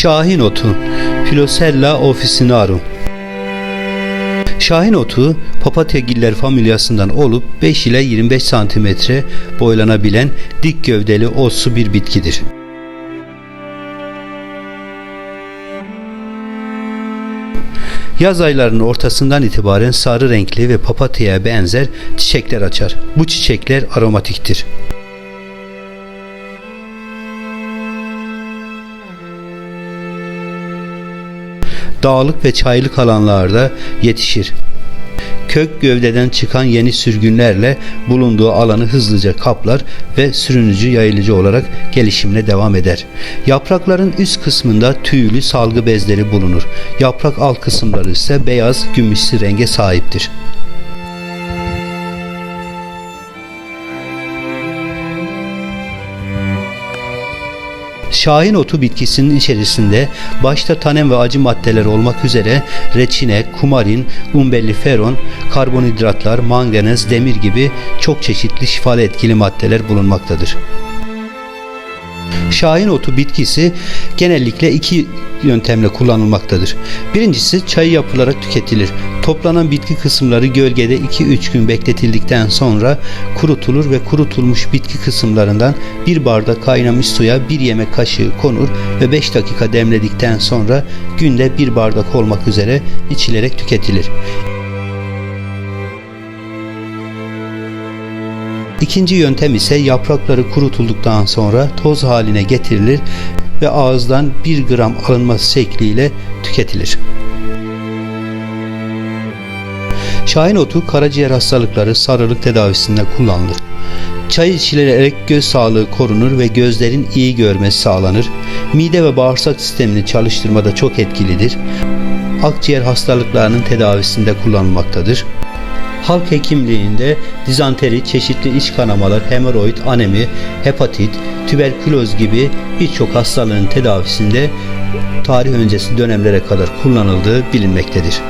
Şahin otu Filosella officinarum Şahin otu papatyagiller familyasından olup 5 ile 25 santimetre boylanabilen dik gövdeli otsu bir bitkidir. Yaz aylarının ortasından itibaren sarı renkli ve papatyaya benzer çiçekler açar. Bu çiçekler aromatiktir. Dağlık ve çaylık alanlarda yetişir. Kök gövdeden çıkan yeni sürgünlerle bulunduğu alanı hızlıca kaplar ve sürünücü yayılıcı olarak gelişimine devam eder. Yaprakların üst kısmında tüylü salgı bezleri bulunur. Yaprak alt kısımları ise beyaz gümüşsü renge sahiptir. Şahin otu bitkisinin içerisinde başta tanem ve acı maddeler olmak üzere reçine, kumarin, umbelliferon, karbonhidratlar, manganez, demir gibi çok çeşitli şifalı etkili maddeler bulunmaktadır. Şahin otu bitkisi genellikle iki yöntemle kullanılmaktadır. Birincisi çay yapılarak tüketilir. Toplanan bitki kısımları gölgede 2-3 gün bekletildikten sonra kurutulur ve kurutulmuş bitki kısımlarından bir bardak kaynamış suya bir yemek kaşığı konur ve 5 dakika demledikten sonra günde bir bardak olmak üzere içilerek tüketilir. İkinci yöntem ise yaprakları kurutulduktan sonra toz haline getirilir ve ağızdan 1 gram alınması şekliyle tüketilir. Şahin otu karaciğer hastalıkları sarılık tedavisinde kullanılır. Çay içilerek göz sağlığı korunur ve gözlerin iyi görmesi sağlanır. Mide ve bağırsak sistemini çalıştırmada çok etkilidir. Akciğer hastalıklarının tedavisinde kullanılmaktadır. Halk hekimliğinde dizanteri, çeşitli iç kanamalar, hemoroid, anemi, hepatit, tüberküloz gibi birçok hastalığın tedavisinde tarih öncesi dönemlere kadar kullanıldığı bilinmektedir.